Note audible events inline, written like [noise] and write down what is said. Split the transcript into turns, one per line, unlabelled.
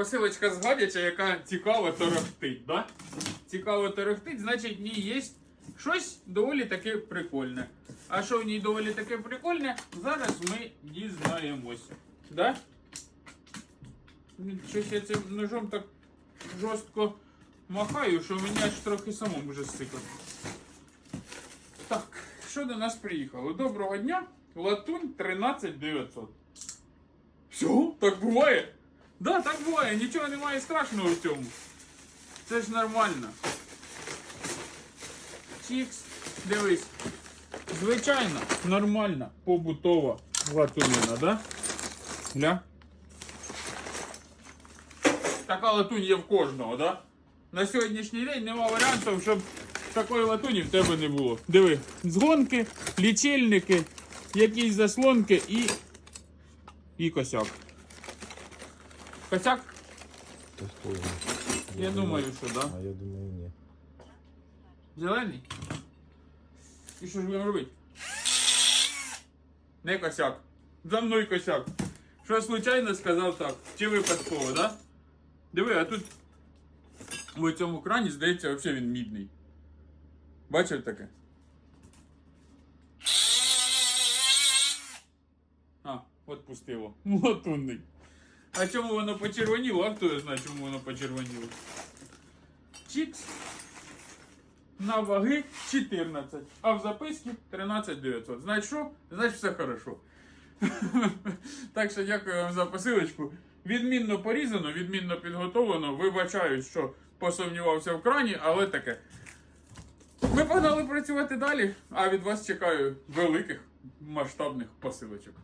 посилочка з яка цікаво торохтить, да? Цікаво торохтить, значить в ній є щось доволі таке прикольне. А що в ній доволі таке прикольне, зараз ми дізнаємось. Да? Щось я цим ножом так жорстко махаю, що мені аж трохи самому вже сикати. Так, що до нас приїхало? Доброго дня! Латунь 13900. Все, так буває? Да, так буває, нічого немає страшного в цьому. Це ж нормально. Чікс, дивись. Звичайно, нормальна, побутова латунина, да? Гля. Така латунь є в кожного, да? На сьогоднішній день нема варіантів, щоб такої латуні в тебе не було. Диви, згонки, лічильники, якісь заслонки і. і косяк. Косяк? Я думаю, що да.
А я думаю, ні.
Зелений? І що ж будемо робити? Не косяк. За мною косяк. Що случайно сказав так? Чи випадково, да? Диви, а тут в цьому крані, здається, взагалі він мідний. Бачив таке? А, от пустило. Латунний. [laughs] А чому воно почервоніло? А хто я знає, чому воно почервоніло? Чікс на ваги 14, а в записці 13 900. Знаєш що? Значить все хорошо. [laughs] так що дякую вам за посилочку. Відмінно порізано, відмінно підготовлено. Вибачаю, що посумнівався в крані, але таке. Ми погнали працювати далі, а від вас чекаю великих масштабних посилочок.